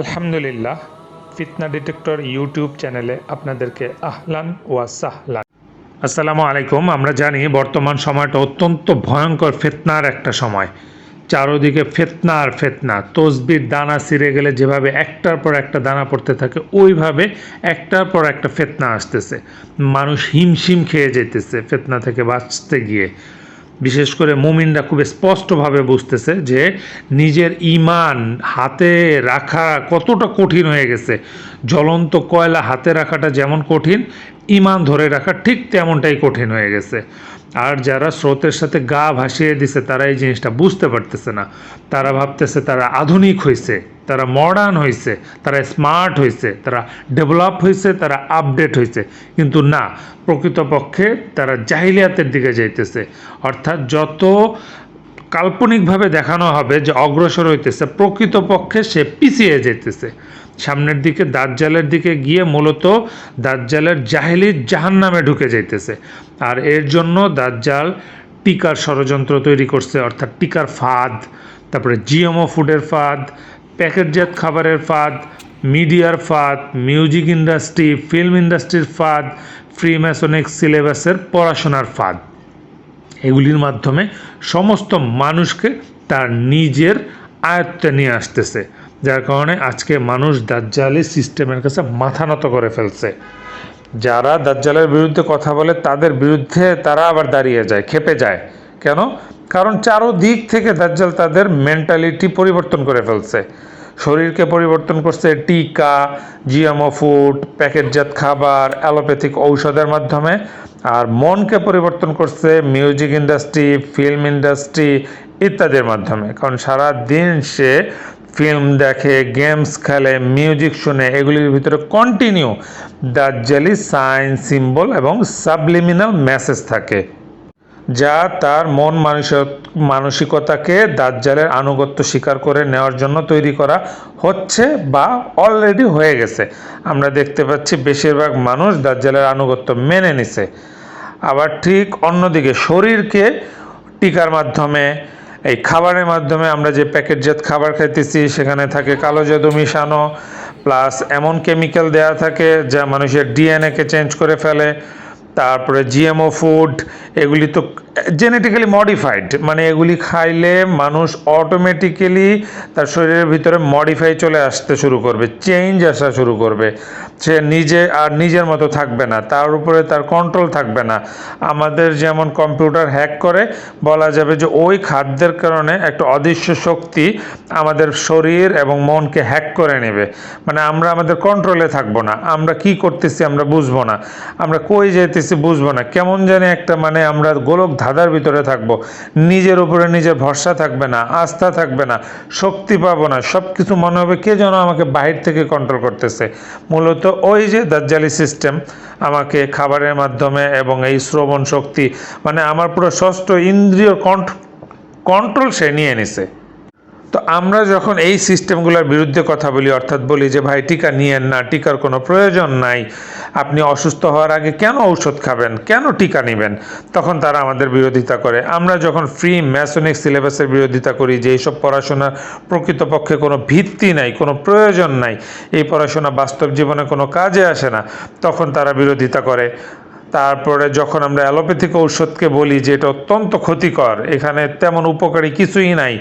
আলহামদুলিল্লাহ, ফিতনা detector YouTube চ্যানেলে আপনাদেরকে আহলান ওয়া সাহলান। আসসালামু আলাইকুম, আমরা জানি বর্তমান সময়টা অত্যন্ত ভয়ঙ্কর ফেতনার একটা সময়। চারোদিকে ফেতনা আর ফেতনা, তসবির দানা ছিঁড়ে গেলে যেভাবে একটার পর একটা দানা পড়তে থাকে, ওইভাবে একটার পর একটা ফেতনা আসতেছে। মানুষ হিমশিম খেয়ে যেতেছে ফেতনা থেকে বাঁচতে গিয়ে। বিশেষ করে মুমিনরা খুব স্পষ্টভাবে বুঝতেছে যে নিজের ইমান হাতে রাখা কতটা কঠিন হয়ে গেছে। জ্বলন্ত কয়লা হাতে রাখাটা যেমন কঠিন ইমান ধরে রাখা ঠিক তেমনটাই কঠিন হয়ে গেছে। আর যারা স্রোতের সাথে গা ভাসিয়ে দিছে, তারা এই জিনিসটা বুঝতে পারতেছে না। তারা ভাবতেছে তারা আধুনিক হয়েছে তারা মডার্ন হয়েছে তারা স্মার্ট হয়েছে তারা ডেভেলপ হয়েছে তারা আপডেট হয়েছে কিন্তু না, প্রকৃতপক্ষে তারা জাহিলিয়াতের দিকে যাইতেছে। অর্থাৎ যত কাল্পনিকভাবে দেখানো হবে যে অগ্রসর হইতেছে। প্রকৃতপক্ষে সে পিছিয়ে যেতেছে সামনের দিকে দাজ্জালের দিকে গিয়ে মূলত দাজ্জালের জাহেলি জাহান নামে ঢুকে যাইতেছে। আর এর জন্য দাজ্জাল টিকার ষড়যন্ত্র তৈরি করছে, অর্থাৎ টিকার ফাঁদ, তারপরে জিএমও ফুডের ফাঁদ, প্যাকেটজাত খাবারের ফাঁদ, মিডিয়ার ফাঁদ, মিউজিক ইন্ডাস্ট্রি, ফিল্ম ইন্ডাস্ট্রির ফাঁদ ফ্রি ম্যাসনিক সিলেবাসের পড়াশোনার ফাঁদ। এগুলির মাধ্যমে সমস্ত মানুষকে তার নিজের আয়ত্তে নিয়ে আসতেছে। যার কারণে আজকে মানুষ দাজ্জালি সিস্টেমের কাছে মাথা নত করে ফেলছে। যারা দাজ্জালের বিরুদ্ধে কথা বলে, তাদের বিরুদ্ধে তারা আবার দাঁড়িয়ে যায়, খেপে যায়। কেন? কারণ চারো দিক থেকে দাজ্জাল তাদের মেন্টালিটি পরিবর্তন করে ফেলছে। শরীরকে পরিবর্তন করছে টিকা জিএমও ফুড প্যাকেটজাত খাবার অ্যালোপ্যাথিক ঔষধের মাধ্যমে। আর মনকে পরিবর্তন করছে মিউজিক ইন্ডাস্ট্রি ফিল্ম ইন্ডাস্ট্রি ইত্যাদির মাধ্যমে। কারণ সারা দিন সে ফিল্ম দেখে গেমস খেলে মিউজিক শুনে, এগুলির ভিতরে কন্টিনিউ দাজ্জালি সাইন সিম্বল এবং সাবলিমিনাল মেসেজ থাকে, যা তার মন মানসিক, মানসিকতাকে দাজ্জালের আনুগত্য স্বীকার করে নেওয়ার জন্য তৈরি করা হচ্ছে বা অলরেডি হয়ে গেছে। আমরা দেখতে পাচ্ছি, বেশিরভাগ মানুষ দাজ্জালের আনুগত্য মেনে নিছে। আবার ঠিক অন্যদিকে শরীরকে টিকার মাধ্যমে, এই খাবারের মাধ্যমে আমরা যে প্যাকেটজাত খাবার খাইতেছি, সেখানে থাকে কালো জাদু মিশানো, প্লাস এমন কেমিক্যাল দেয়া থাকে যা মানুষের ডিএনএকে চেঞ্জ করে ফেলে, তারপরে জিএমও ফুড, এগুলি তো জেনেটিক্যালি মডিফাইড মানে এগুলি খাইলে মানুষ অটোমেটিক্যালি তার শরীরের ভিতরে মডিফাই চলে আসতে শুরু করবে চেঞ্জ আসা শুরু করবে। সে নিজে আর নিজের মতো থাকবে না, তার উপরে তার কন্ট্রোল থাকবে না। আমাদের যেমন কম্পিউটার হ্যাক করে, বলা যাবে যে ওই খাদ্যের কারণে একটা অদৃশ্য শক্তি আমাদের শরীর এবং মনকে হ্যাক করে নেবে। মানে আমরা আমাদের কন্ট্রোলে থাকব না, আমরা কি করতেছি আমরা বুঝব না, আমরা কই যেতেছি বুঝব না, কেমন জানি একটা মানে আমরা গোলক ধাঁধার ভিতরে থাকব। নিজের উপরে নিজের ভরসা থাকবে না, আস্থা থাকবে না, শক্তি পাবো না সব কিছু মনে হবে কে যেন আমাকে বাহির থেকে কন্ট্রোল করতেছে। মূলত ওই যে দাজ্জালি সিস্টেম আমাকে খাবারের মাধ্যমে এবং এই শ্রবণ শক্তি মানে আমার পুরো ষষ্ঠ ইন্দ্রিয় কন্ট্রোল সে নিয়ে নিছে। তো আমরা যখন এই সিস্টেমগুলোর বিরুদ্ধে কথা বলি, অর্থাৎ বলি যে, ভাই, টিকা নিয়েন না, টিকার কোনো প্রয়োজন নাই, আপনি অসুস্থ হওয়ার আগে কেন ঔষধ খাবেন, কেন টিকা নেবেন? তখন তারা আমাদের বিরোধিতা করে। আমরা যখন ফ্রি ম্যাসনিক সিলেবাসের বিরোধিতা করি যে, এইসব পড়াশোনার প্রকৃতপক্ষে কোনো ভিত্তি নাই, কোনো প্রয়োজন নাই, এই পড়াশোনা বাস্তব জীবনে কোনো কাজে আসে না, তখন তারা বিরোধিতা করে। তারপরে যখন আমরা অ্যালোপ্যাথিক ঔষধকে বলি যে এটা অত্যন্ত ক্ষতিকর, এখানে তেমন উপকারী কিছুই নাই।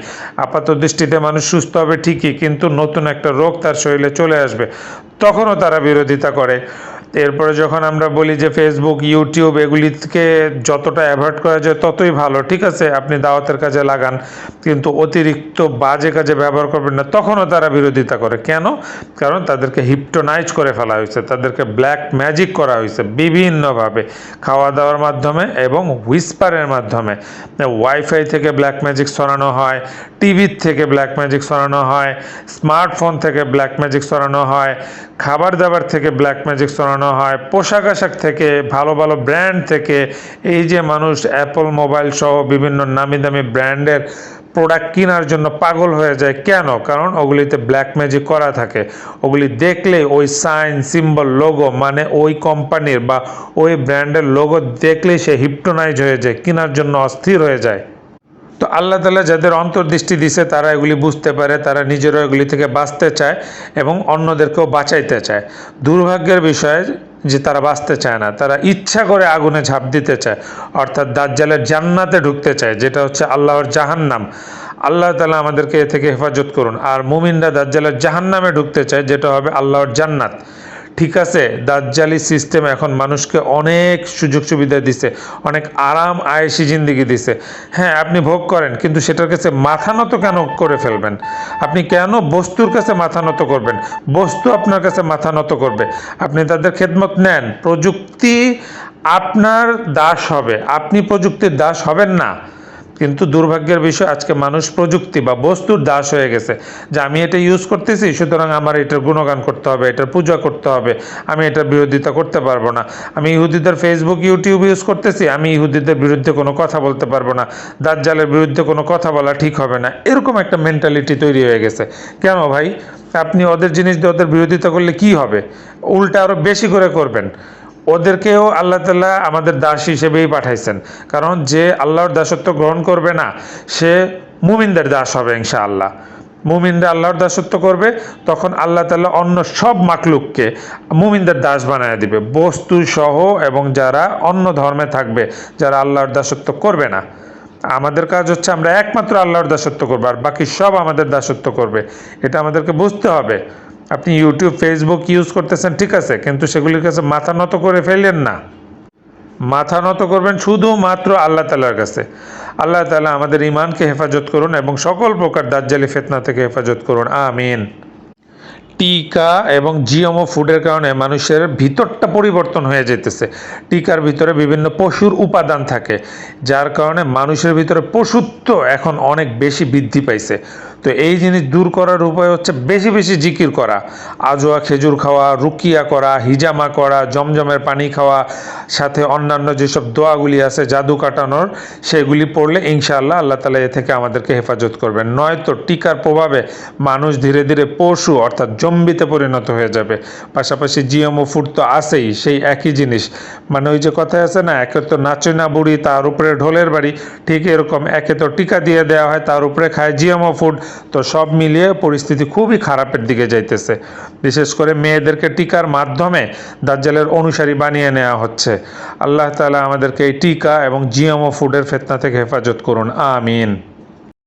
আপাত দৃষ্টিতে মানুষ সুস্থ হবে ঠিকই, কিন্তু নতুন একটা রোগ তার শরীরে চলে আসবে, তখনও তারা বিরোধিতা করে। এরপরে যখন আমরা বলি যে ফেসবুক ইউটিউব এগুলিকে যতটা অ্যাভয়েড করা যায় ততই ভালো। ঠিক আছে, আপনি দাওয়াতের কাজে লাগান, কিন্তু অতিরিক্ত বাজে কাজে ব্যবহার করবেন না। তখনও তারা বিরোধিতা করে। কেন? কারণ তাদেরকে হিপটোনাইজ করে ফেলা হয়েছে, তাদেরকে ব্ল্যাক ম্যাজিক করা হয়েছে বিভিন্নভাবে। খাওয়া দাওয়ার মাধ্যমে এবং হুইসপারের মাধ্যমে। ওয়াইফাই থেকে ব্ল্যাক ম্যাজিক সরানো হয় টিভির থেকে ব্ল্যাক ম্যাজিক সরানো হয় স্মার্টফোন থেকে ব্ল্যাক ম্যাজিক সরানো হয় খাবার দাবার থেকে ব্ল্যাক ম্যাজিক সরানো হয়। পোশাক আশাক থেকে, ভালো ভালো ব্র্যান্ড থেকে। এই যে মানুষ অ্যাপল মোবাইল সহ বিভিন্ন নামি দামি ব্র্যান্ডের প্রোডাক্ট কেনার জন্য পাগল হয়ে যায়। কেন? কারণ ওগুলিতে ব্ল্যাক ম্যাজিক করা থাকে। ওগুলি দেখলে ওই সাইন সিম্বল লোগো মানে ওই কোম্পানির বা ওই ব্র্যান্ডের লোগো দেখলেই সে হিপটোনাইজ হয়ে যায়, কেনার জন্য অস্থির হয়ে যায়। তো আল্লাহ তালা যাদের অন্তর্দৃষ্টি দিছে, তারা এগুলি বুঝতে পারে, তারা নিজেরা এগুলি থেকে বাঁচতে চায় এবং অন্যদেরকেও বাঁচাইতে চায়। দুর্ভাগ্যের বিষয় যে তারা বাঁচতে চায় না, তারা ইচ্ছা করে আগুনে ঝাঁপ দিতে চায়, অর্থাৎ দাজ্জালের জান্নাতে ঢুকতে চায়, যেটা হচ্ছে আল্লাহর জাহান্নাম। আল্লাহ তালা আমাদেরকে এ থেকে হেফাজত করুন। আর মুমিনরা দাজ্জালের জাহান্নামে ঢুকতে চায়, যেটা হবে আল্লাহর জান্নাত। ঠিক আছে, দাজ্জালি সিস্টেম এখন মানুষকে অনেক সুযোগ সুবিধা দিছে, অনেক আরাম আয়েসি জিন্দিগি দিছে। হ্যাঁ আপনি ভোগ করেন, কিন্তু সেটার কাছে মাথা নত কেন করে ফেলবেন? আপনি কেন বস্তুর কাছে মাথা নত করবেন? বস্তু আপনার কাছে মাথা নত করবে। আপনি তাদের খেদমত নেন, প্রযুক্তি আপনার দাস হবে। আপনি প্রযুক্তির দাস হবেন না। কিন্তু দুর্ভাগ্যের বিষয়, আজকে মানুষ প্রযুক্তি বা বস্তুর দাস হয়ে গেছে। যে আমি এটা ইউজ করতেছি, সুতরাং আমার এটার গুণগান করতে হবে, এটার পূজা করতে হবে, আমি এটার বিরোধিতা করতে পারব না। আমি ইহুদিদের ফেসবুক ইউটিউব ইউজ করতেছি, আমি ইহুদিদের বিরুদ্ধে কোনো কথা বলতে পারব না। দাজ্জালের বিরুদ্ধে কোনো কথা বলা ঠিক হবে না। এরকম একটা মেন্টালিটি তৈরি হয়ে গেছে। কেন ভাই? আপনি ওদের জিনিস দিয়ে ওদের বিরোধিতা করলে কি হবে? উল্টা আরও বেশি করে করবেন। ওদেরকেও আল্লাহ তাল্লাহ আমাদের দাস হিসেবেই পাঠাইছেন। কারণ যে আল্লাহর দাসত্ব গ্রহণ করবে না, সে মুমিনদের দাস হবে ইনশাআল্লাহ। মুমিনরা আল্লাহর দাসত্ব করবে, তখন আল্লাহ তাল্লাহ অন্য সব মাকলুককে মুমিনদের দাস বানায় দিবে। বস্তু সহ এবং যারা অন্য ধর্মে থাকবে, যারা আল্লাহর দাসত্ব করবে না। আমাদের কাজ হচ্ছে আমরা একমাত্র আল্লাহর দাসত্ব করব, আর বাকি সব আমাদের দাসত্ব করবে। এটা আমাদেরকে বুঝতে হবে। আপনি ইউটিউব ফেসবুক ইউজ করতেছেন, ঠিক আছে, কিন্তু সেগুলির কাছে মাথা নত করে ফেললেন না। মাথা নত করবেন শুধুমাত্র আল্লাহ তালার কাছে। আল্লাহ তালা আমাদের ইমানকে হেফাজত করুন এবং সকল প্রকার দাজ্জালি ফেতনা থেকে হেফাজত করুন। আমিন। টিকা এবং জিএমও ফুডের কারণে মানুষের ভিতরটা পরিবর্তন হয়ে যেতেছে। টিকার ভিতরে বিভিন্ন পশুর উপাদান থাকে, যার কারণে মানুষের ভিতরে পশুত্ব এখন অনেক বেশি বৃদ্ধি পাইছে। তো এই জিনিস দূর করার উপায় হচ্ছে বেশি বেশি জিকির করা। আজোয়া খেজুর খাওয়া, রুকিয়া করা, হিজামা করা, জমজমের পানি খাওয়া, সাথে অন্যান্য যেসব দোয়াগুলি আছে, জাদু কাটানোর, সেগুলি পড়লে ইনশাআল্লাহ আল্লাহ তালা এ থেকে আমাদেরকে হেফাজত করবেন। নয়তো টিকার প্রভাবে মানুষ ধীরে ধীরে পশু অর্থাৎ জম্বিতে পরিণত হয়ে যাবে। পাশাপাশি জিএমও ফুড তো আছেই, সেই একই জিনিস। মানে ওই যে কথায় আছে না, একে তো নাচে না বুড়ি, তার উপরে ঢোলের বাড়ি, ঠিক এরকম একে তো টিকা দিয়ে দেওয়া হয়, তার উপরে খায় জিএমও ফুড। তো সব মিলিয়ে পরিস্থিতি খুবই খারাপের দিকে যাইতেছে। বিশেষ করে মেয়েদেরকে টিকার মাধ্যমে দাজ্জালের অনুসারী বানিয়ে নেওয়া হচ্ছে। আল্লাহ তালা আমাদেরকে এই টিকা এবং জিএমও ফুডের ফেতনা থেকে হেফাজত করুন। আমিন।